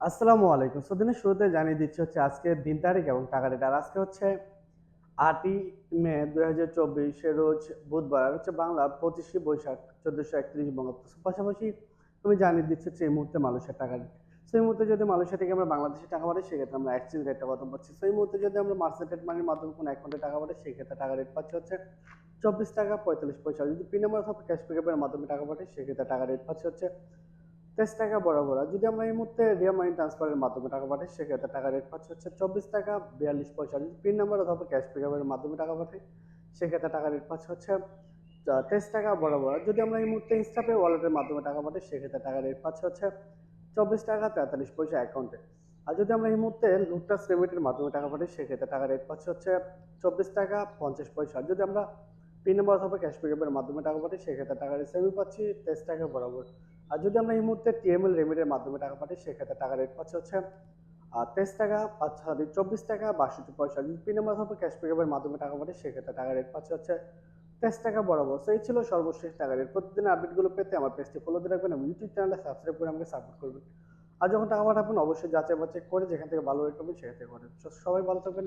আসসালামু আলাইকুম। সো দিনের শুরুতে জানিয়ে দিচ্ছি হচ্ছে আজকে দিন তারিখ এবং টাকা রেট আর আজকে হচ্ছে আটই মে দুই হাজার চব্বিশে রোজ বুধবার। আর হচ্ছে বাংলা পঁচিশে বৈশাখ চোদ্দোশো একত্রিশ বঙ্গাব্দ। পাশাপাশি তুমি জানিয়ে দিচ্ছি হচ্ছে এই মুহূর্তে মানুষের টাকা রেট সেই মুহূর্তে যদি মানুষের থেকে আমরা বাংলাদেশে টাকা পাঠাই সেক্ষেত্রে আমরা এক্সচেঞ্জ রেটটা কত পাচ্ছি। সেই মুহূর্তে যদি আমরা মার্সেন্টেড মানির মাধ্যমে কোনো অ্যাকাউন্টে টাকা পাঠাই সেক্ষেত্রে টাকা রেট পাচ্ছি হচ্ছে চব্বিশ টাকা পঁয়তাল্লিশ পয়সা। যদি পিন নাম্বার অথবা ক্যাশ পিকআপের মাধ্যমে টাকা পাঠাই, সেক্ষেত্রে টাকা রেট পাচ্ছি হচ্ছে তেইশ টাকা বরাবর। যদি আমরা এই মুহূর্তে রিয়া মানি ট্রান্সফারের মাধ্যমে টাকা পাঠাই, সেক্ষেত্রে টাকা রেট পাচ্ছে হচ্ছে চব্বিশ টাকা বিয়াল্লিশ পয়সা। যদি পিন নাম্বার অথবা ক্যাশ পিকআপের মাধ্যমে টাকা পাঠাই, সেক্ষেত্রে টাকা রেট পাচ্ছে হচ্ছে তেইশ টাকা বরাবর। যদি আমরা এই মুহূর্তে ইনস্টাপে ওয়ালেটের মাধ্যমে টাকা পাঠাই, সেক্ষেত্রে টাকা রেট পাচ্ছে হচ্ছে চব্বিশ টাকা তেতাল্লিশ পয়সা অ্যাকাউন্টে আর যদি আমরা এই মুহূর্তে লুকটাস পেমেন্টের মাধ্যমে টাকা পাঠাই, সেক্ষেত্রে টাকা রেট পাচ্ছে হচ্ছে চব্বিশ টাকা পঞ্চাশ পয়সা। যদি আমরা পিন নাম্বার অথবা ক্যাশ পিকআপের মাধ্যমে টাকা পাঠাই, সেক্ষেত্রে টাকা রেট সেভি পাচ্ছি তেইশ টাকা বরাবর। আর যদি আমরা এই মুহূর্তে টিএমএল রেমিটের মাধ্যমে টাকা পাঠাই, সেক্ষেত্রে টাকা রেট পাচ্ছে হচ্ছে তেইশ টাকা পাঁচ আচ্ছা চব্বিশ টাকা, বাষট্টি পয়সা। যদি নাম্বার অথবা ক্যাশ পিকআপের মাধ্যমে টাকা পাঠাই, সেক্ষেত্রে টাকা রেট পাচ্ছে হচ্ছে তেইশ টাকা বরাবর। তো এই ছিল সর্বশেষ টাকা রেট প্রতিদিন আপডেটগুলো পেতে আমার পেজটি ফলো দিয়ে রাখবেন এবং ইউটিউব চ্যানেলটা সাবস্ক্রাইব করে আমাকে সাপোর্ট করবেন। আর যখন টাকা পাঠাবেন, অবশ্যই যাচাই বাছাই করে যেখান থেকে ভালো রেট পাবেন, সেখান থেকে করেন সবাই ভালো থাকবেন